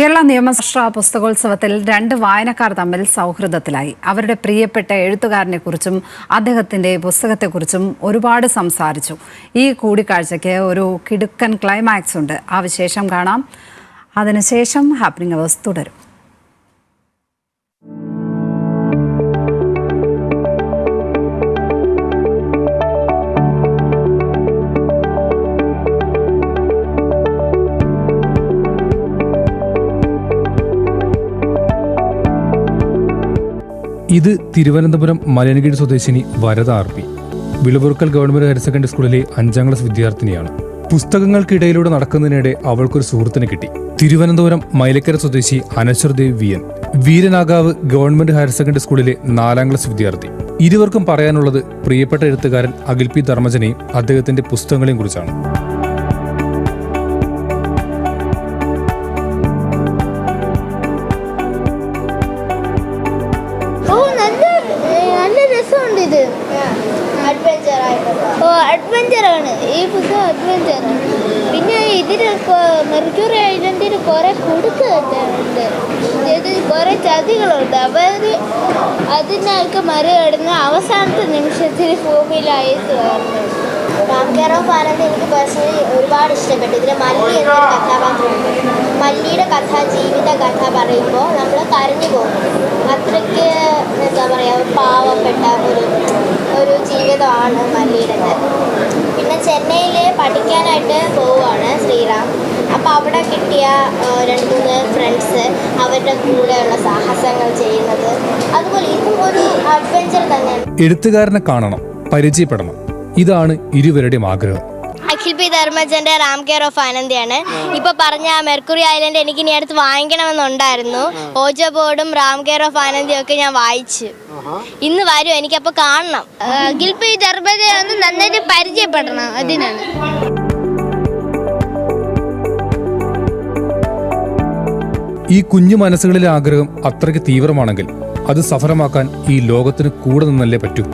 കേരള നിയമശാസ്ത്ര പുസ്തകോത്സവത്തിൽ രണ്ട് വായനക്കാർ തമ്മിൽ സൗഹൃദത്തിലായി. അവരുടെ പ്രിയപ്പെട്ട എഴുത്തുകാരനെക്കുറിച്ചും അദ്ദേഹത്തിന്റെ പുസ്തകത്തെക്കുറിച്ചും ഒരുപാട് സംസാരിച്ചു. ഈ കൂടിക്കാഴ്ചയ്ക്ക് ഒരു കിടുക്കൻ ക്ലൈമാക്സ് ഉണ്ട്. ആ വിശേഷം കാണാം. അതിനുശേഷം ഹാപ്പനിങ് അവേഴ്സ് തുടരും. ഇത് തിരുവനന്തപുരം മലയനഗിരി സ്വദേശിനി Varada R P. വിളവുറുക്കൽ government higher secondary സ്കൂളിലെ അഞ്ചാം ക്ലാസ് വിദ്യാർത്ഥിനിയാണ്. പുസ്തകങ്ങൾക്കിടയിലൂടെ നടക്കുന്നതിനിടെ അവൾക്കൊരു സുഹൃത്തിനെ കിട്ടി. തിരുവനന്തപുരം മൈലക്കര സ്വദേശി അനശ്വർ ദേവ് വി എൻ. വീരനാഗാവ് ഗവൺമെന്റ് ഹയർ സെക്കൻഡറി സ്കൂളിലെ നാലാം ക്ലാസ് വിദ്യാർത്ഥി. ഇരുവർക്കും പറയാനുള്ളത് പ്രിയപ്പെട്ട എഴുത്തുകാരൻ അഖിൽ പി ധർമ്മജനെയും അദ്ദേഹത്തിന്റെ പുസ്തകങ്ങളെയും കുറിച്ചാണ്. ആണ്. ഈ പുസ്തകം അഡ്വഞ്ചറാണ് പിന്നെ ഇതിന് മെർക്യൂറി ഐലൻഡിൽ കുറെ കുടുക്കുണ്ട് ഇത് കുറെ ചതികളുണ്ട്. അവർ അതിനൊക്കെ മറികടന്ന് അവസാനത്തെ നിമിഷത്തിൽ ഭൂമിയിലായിട്ട് കാരണം റാം എനിക്ക് പേഴ്സണലി ഒരുപാട് ഇഷ്ടപ്പെട്ടു. ഇതിൽ മല്ലി എന്നൊരു കഥാപാത്രമുണ്ട്. മല്ലിയുടെ കഥ ജീവിത കഥ പറയുമ്പോൾ നമ്മൾ കരഞ്ഞു പോകും. അത്രയ്ക്ക് എന്താ പറയുക പാവപ്പെട്ട ഒരു ഒരു ജീവിതമാണ് മല്ലിയുടേത് പിന്നെ ചെന്നൈയിൽ പഠിക്കാനായിട്ട് പോവുകയാണ് ശ്രീറാം. അപ്പോൾ അവിടെ കിട്ടിയ രണ്ട് മൂന്ന് ഫ്രണ്ട്സ് അവരുടെ കൂടെയുള്ള സാഹസങ്ങൾ ചെയ്യുന്നത്. അതുപോലെ ഇതും ഒരു അഡ്വഞ്ചർ തന്നെയാണ്. എഴുത്തുകാരനെ കാണണം പരിചയപ്പെടണം. ഇതാണ് ഇരുവരുടെയും ആഗ്രഹം. അഖിൽ പി ധർമ്മജന്റെ റാം കെയർ ഓഫ് ആനന്ദിയാണ് ഇപ്പൊ പറഞ്ഞ മെർക്കുറി ഐലൻഡ് എനിക്ക് ഇനി അടുത്ത് വാങ്ങിക്കണമെന്നുണ്ടായിരുന്നു. ഓജോ ബോർഡും റാം കെയർ ഓഫ് ആനന്ദിയും ഒക്കെ ഞാൻ വായിച്ചു. ഇന്ന് വരും എനിക്കപ്പോ കാണണം. അഖിൽ പി ഒന്ന് നന്നായിട്ട് പരിചയപ്പെടണം അതിനാണ്. ഈ കുഞ്ഞു മനസ്സുകളിലെ ആഗ്രഹം അത്രയ്ക്ക് തീവ്രമാണെങ്കിൽ അത് സഫലമാക്കാൻ ഈ ലോകത്തിന് കൂടെ നിന്നല്ലേ പറ്റൂ?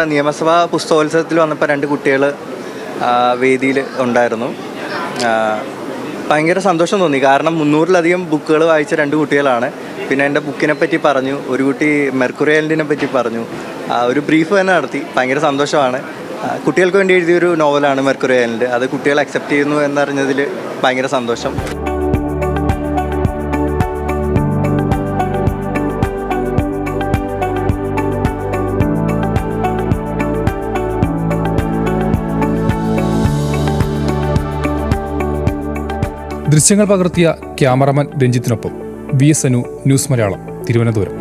ഇവിടെ നിയമസഭാ പുസ്തകോത്സവത്തിൽ വന്നപ്പോൾ രണ്ട് കുട്ടികൾ വേദിയിൽ ഉണ്ടായിരുന്നു. ഭയങ്കര സന്തോഷം തോന്നി. കാരണം മുന്നൂറിലധികം ബുക്കുകൾ വായിച്ച രണ്ട് കുട്ടികളാണ്. പിന്നെ എന്റെ ബുക്കിനെ പറ്റി പറഞ്ഞു ഒരു കുട്ടി മെർക്കുറി ഐലൻഡിനെ പറ്റി പറഞ്ഞു ഒരു ബ്രീഫ് തന്നെ നടത്തി. ഭയങ്കര സന്തോഷമാണ്. കുട്ടികൾക്ക് വേണ്ടി എഴുതിയൊരു നോവലാണ് മെർക്കുറി ഐലൻഡ്. അത് കുട്ടികൾ അക്സെപ്റ്റ് ചെയ്യുന്നു എന്നറിഞ്ഞതിൽ ഭയങ്കര സന്തോഷം. ദൃശ്യങ്ങൾ പകർത്തിയ cameraman രഞ്ജിത്തിനൊപ്പം V S Anu news Malayalam Thiruvananthapuram.